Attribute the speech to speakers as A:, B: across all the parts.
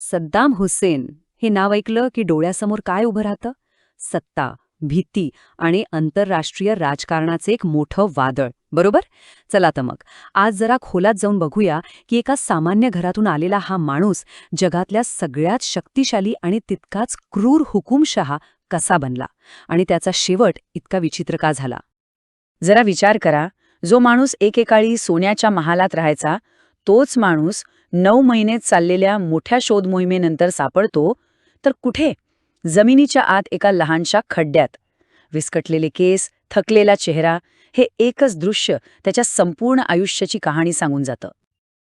A: सद्दाम हुसेन हे नाव ऐकलं की डोळ्यासमोर काय उभं राहतं? सत्ता भीती आणि आंतरराष्ट्रीय राजकारणाचे एक मोठं वादळ. बरोबर? चला तर मग. आज जरा खोलात जाऊन बघूया की एका सामान्य घरातून आलेला हा माणूस जगातल्या सगळ्यात शक्तिशाली आणि तितकाच क्रूर हुकुमशहा कसा बनला? आणि त्याचा शेवट इतका विचित्र का झाला?
B: जरा विचार करा. जो माणूस एकेकाळी सोन्याच्या महालात राहायचा तोच माणूस नऊ महिने चाललेल्या मोठ्या शोध मोहिमेनंतर सापडतो तर कुठे? जमिनीच्या आत एका लहानशा खड्ड्यात. विस्कटलेले केस थकलेला चेहरा हे एकच दृश्य त्याच्या संपूर्ण आयुष्याची कहाणी सांगून जातं.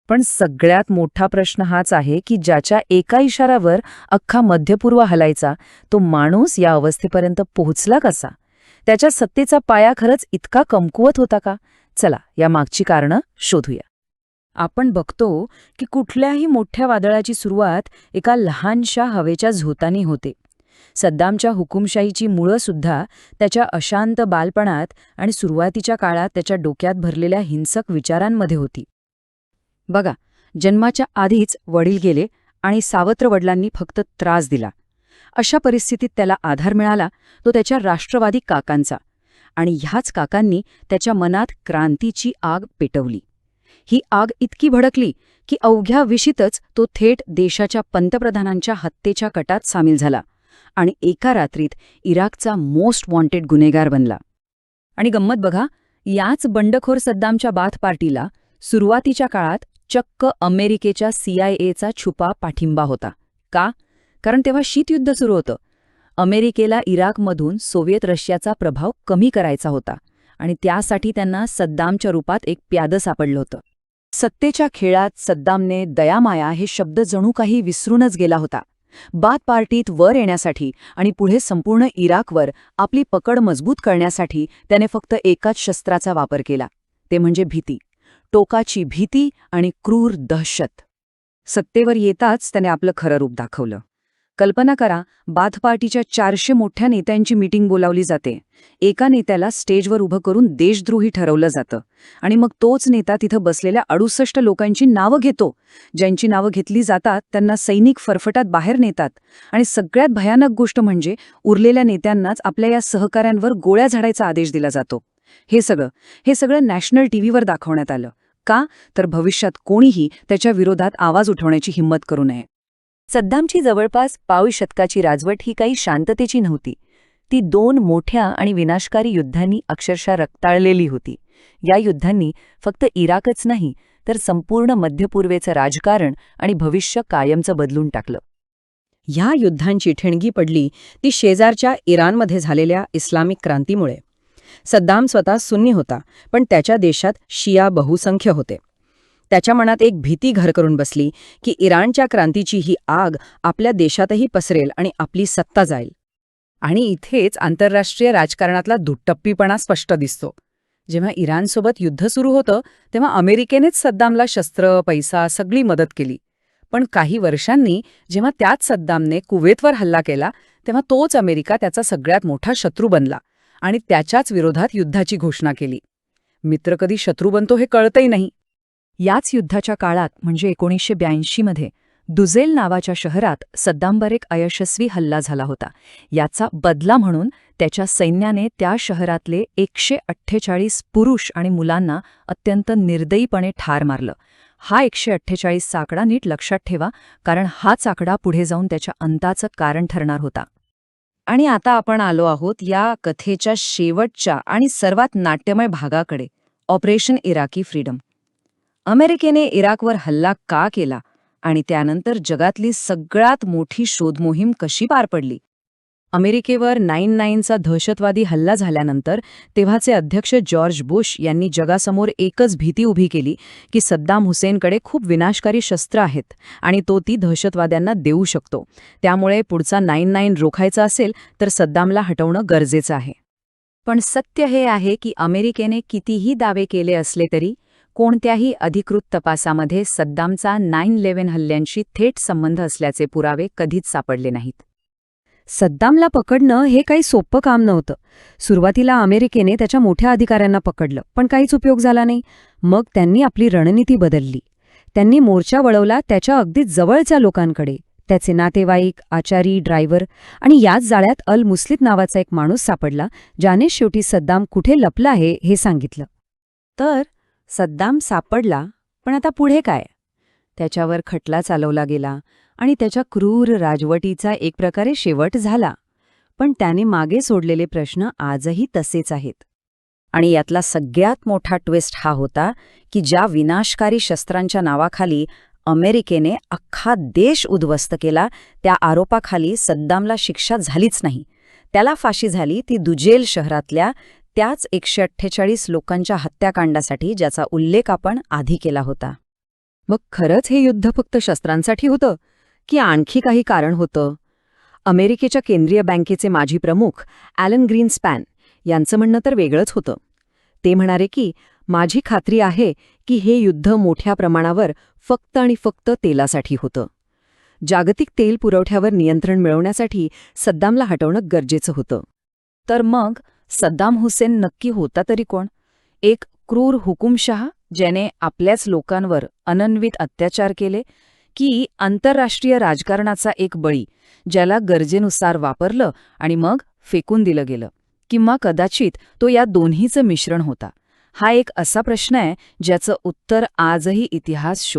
C: पण सगळ्यात मोठा प्रश्न हाच आहे की ज्याच्या एका इशारावर अख्खा मध्यपूर्व हलायचा तो माणूस या अवस्थेपर्यंत पोहोचला कसा? त्याच्या सत्तेचा पाया खरंच इतका कमकुवत होता का? चला या मागची कारणं शोधूया. आपण बघतो की कुठल्याही मोठ्या वादळाची सुरुवात एका लहानशा हवेच्या झोतानी होते. सद्दामच्या हुकुमशाहीची मुळं सुद्धा त्याच्या अशांत बालपणात आणि सुरुवातीच्या काळात त्याच्या डोक्यात भरलेल्या हिंसक विचारांमध्ये होती.
A: बघा जन्माच्या आधीच वडील गेले आणि सावत्र वडिलांनी फक्त त्रास दिला. अशा परिस्थितीत त्याला आधार मिळाला तो त्याच्या राष्ट्रवादी काकांचा आणि ह्याच काकांनी त्याच्या मनात क्रांतीची आग पेटवली. ही आग इतकी भडकली की अवघ्या विशीतच तो थेट देशाच्या पंतप्रधानांच्या हत्येच्या कटात सामील झाला आणि एका रात्रीत इराकचा मोस्ट वॉन्टेड गुन्हेगार बनला. आणि गंमत बघा याच बंडखोर सद्दामच्या बाथ पार्टीला सुरुवातीच्या काळात चक्क अमेरिकेच्या सीआयएचा छुपा पाठिंबा होता. का? कारण तेव्हा शीतयुद्ध सुरू होतं. अमेरिकेला इराकमधून सोव्हिएत रशियाचा प्रभाव कमी करायचा होता. आणि त्यासाठी त्यांना सद्दामच्या रूपात एक प्यादं सापडलं होतं. सत्तेच्या खेळात सद्दामने दयामाया हे शब्द जणू काही विसरूनच गेला होता. बात पार्टीत वर येण्यासाठी आणि पुढे संपूर्ण इराकवर आपली पकड मजबूत करण्यासाठी त्याने फक्त एकाच शस्त्राचा वापर केला. ते म्हणजे भीती. टोकाची भीती आणि क्रूर दहशत. सत्तेवर येताच त्याने आपलं खरं रूप दाखवलं. कल्पना करा बाथ पार्टीच्या चारशे मोठ्या नेत्यांची मीटिंग बोलावली जाते. एका नेत्याला स्टेजवर उभं करून देशद्रोही ठरवलं जातं. आणि मग तोच नेता तिथं बसलेल्या अडुसष्ट लोकांची नावं घेतो. ज्यांची नावं घेतली जातात त्यांना सैनिक फरफटात बाहेर नेतात. आणि सगळ्यात भयानक गोष्ट म्हणजे उरलेल्या नेत्यांनाच आपल्या या सहकाऱ्यांवर गोळ्या झाडायचा आदेश दिला जातो. हे सगळं हे सगळं नॅशनल टीव्हीवर दाखवण्यात आलं. का? तर भविष्यात कोणीही त्याच्या विरोधात आवाज उठवण्याची हिंमत करू नये. सद्दामची जवळपास पाव शतकाची राजवट ही काही शांततेची नव्हती. ती दोन मोठ्या आणि विनाशकारी युद्धांनी अक्षरशः रक्ताळलेली होती. या युद्धांनी फक्त इराकच नाही तर संपूर्ण मध्यपूर्वेचं राजकारण आणि भविष्य कायमचं बदलून टाकलं. ह्या युद्धांची ठिणगी पडली ती शेजारच्या इराणमध्ये झालेल्या इस्लामिक क्रांतीमुळे. सद्दाम स्वतः सुन्नी होता पण त्याच्या देशात शिया बहुसंख्य होते. त्याच्या मनात एक भीती घर करून बसली की इराणच्या क्रांतीची ही आग आपल्या देशातही पसरेल आणि आपली सत्ता जाईल. आणि इथेच आंतरराष्ट्रीय राजकारणातला दुट्टप्पीपणा स्पष्ट दिसतो. जेव्हा इराणसोबत युद्ध सुरू होतं तेव्हा अमेरिकेनेच सद्दामला शस्त्र पैसा सगळी मदत केली. पण काही वर्षांनी जेव्हा त्याच सद्दामने कुवेतवर हल्ला केला तेव्हा तोच अमेरिका त्याचा सगळ्यात मोठा शत्रू बनला आणि त्याच्याच विरोधात युद्धाची घोषणा केली. मित्र कधी शत्रू बनतो हे कळतही नाही. याच युद्धाच्या काळात म्हणजे एकोणीसशे ब्याऐंशीमध्ये दुझेल नावाच्या शहरात सद्दांबर एक अयशस्वी हल्ला झाला होता. याचा बदला म्हणून त्याच्या सैन्याने त्या शहरातले एकशे अठ्ठेचाळीस पुरुष आणि मुलांना अत्यंत निर्दयीपणे ठार मारलं. हा एकशे अठ्ठेचाळीस आकडा नीट लक्षात ठेवा कारण हाच आकडा पुढे जाऊन त्याच्या अंताचं कारण ठरणार होता. आणि आता आपण आलो आहोत या कथेच्या शेवटच्या आणि सर्वात नाट्यमय भागाकडे ऑपरेशन इराकी फ्रीडम. अमेरिकेने इराकवर हल्ला का केला आणि त्यानंतर जगातली सगळ्यात मोठी शोधमोहीम कशी पार पडली? अमेरिकेवर नाईन नाईनचा दहशतवादी हल्ला झाल्यानंतर तेव्हाचे अध्यक्ष जॉर्ज बुश यांनी जगासमोर एकच भीती उभी केली की सद्दाम हुसेनकडे खूप विनाशकारी शस्त्र आहेत आणि तो ती दहशतवाद्यांना देऊ शकतो. त्यामुळे पुढचा नाईन नाईन रोखायचा असेल तर सद्दामला हटवणं गरजेचं आहे. पण सत्य हे आहे की अमेरिकेने कितीही दावे केले असले तरी कोणत्याही अधिकृत तपासामध्ये सद्दामचा नाईन इलेव्हन हल्ल्यांशी थेट संबंध असल्याचे पुरावे कधीच सापडले नाहीत. सद्दामला पकडणं हे काही सोपं काम नव्हतं. सुरुवातीला अमेरिकेने त्याच्या मोठ्या अधिकाऱ्यांना पकडलं पण काहीच उपयोग झाला नाही. मग त्यांनी आपली रणनीती बदलली. त्यांनी मोर्चा वळवला त्याच्या अगदी जवळच्या लोकांकडे. त्याचे नातेवाईक आचारी ड्रायव्हर आणि याच जाळ्यात अल मुस्लित नावाचा एक माणूस सापडला ज्याने शेवटी सद्दाम कुठे लपला आहे हे सांगितलं. तर सद्दाम सापडला पण आता पुढे काय? त्याच्यावर खटला चालवला गेला आणि त्याच्या क्रूर राजवटीचा एक प्रकारे शेवट झाला. पण त्याने मागे सोडलेले प्रश्न आजही तसेच आहेत.
B: आणि यातला सगळ्यात मोठा ट्विस्ट हा होता की ज्या विनाशकारी शस्त्रांच्या नावाखाली अमेरिकेने अख्खा देश उद्ध्वस्त केला त्या आरोपाखाली सद्दामला शिक्षा झालीच नाही. त्याला फाशी झाली ती दुजेल शहरातल्या त्याच एकशे अठ्ठेचाळीस लोकांच्या हत्याकांडासाठी ज्याचा उल्लेख आपण आधी केला होता.
A: मग खरंच हे युद्ध फक्त शस्त्रांसाठी होतं की आणखी काही कारण होतं? अमेरिकेच्या केंद्रीय बँकेचे माजी प्रमुख ॲलन ग्रीनस्पॅन यांचं म्हणणं तर वेगळंच होतं. ते म्हणाले की माझी खात्री आहे की हे युद्ध मोठ्या प्रमाणावर फक्त आणि फक्त तेलासाठी होतं. जागतिक तेल पुरवठ्यावर नियंत्रण मिळवण्यासाठी सद्दामला हटवणं गरजेचं होतं.
B: तर मग सद्दाम हुसेन नक्की होता तरी कोण? एक क्रूर हुकुमशहा ज्याने आपल्याच लोकांवर अनन्वित अत्याचार केले की आंतरराष्ट्रीय राजकारणाचा एक बळी ज्याला गरजेनुसार वापरलं आणि मग फेकून दिलं गेलं. किंवा कदाचित तो या दोन्हीचं मिश्रण होता. हा एक असा प्रश्न आहे ज्याचं उत्तर आजही इतिहास शो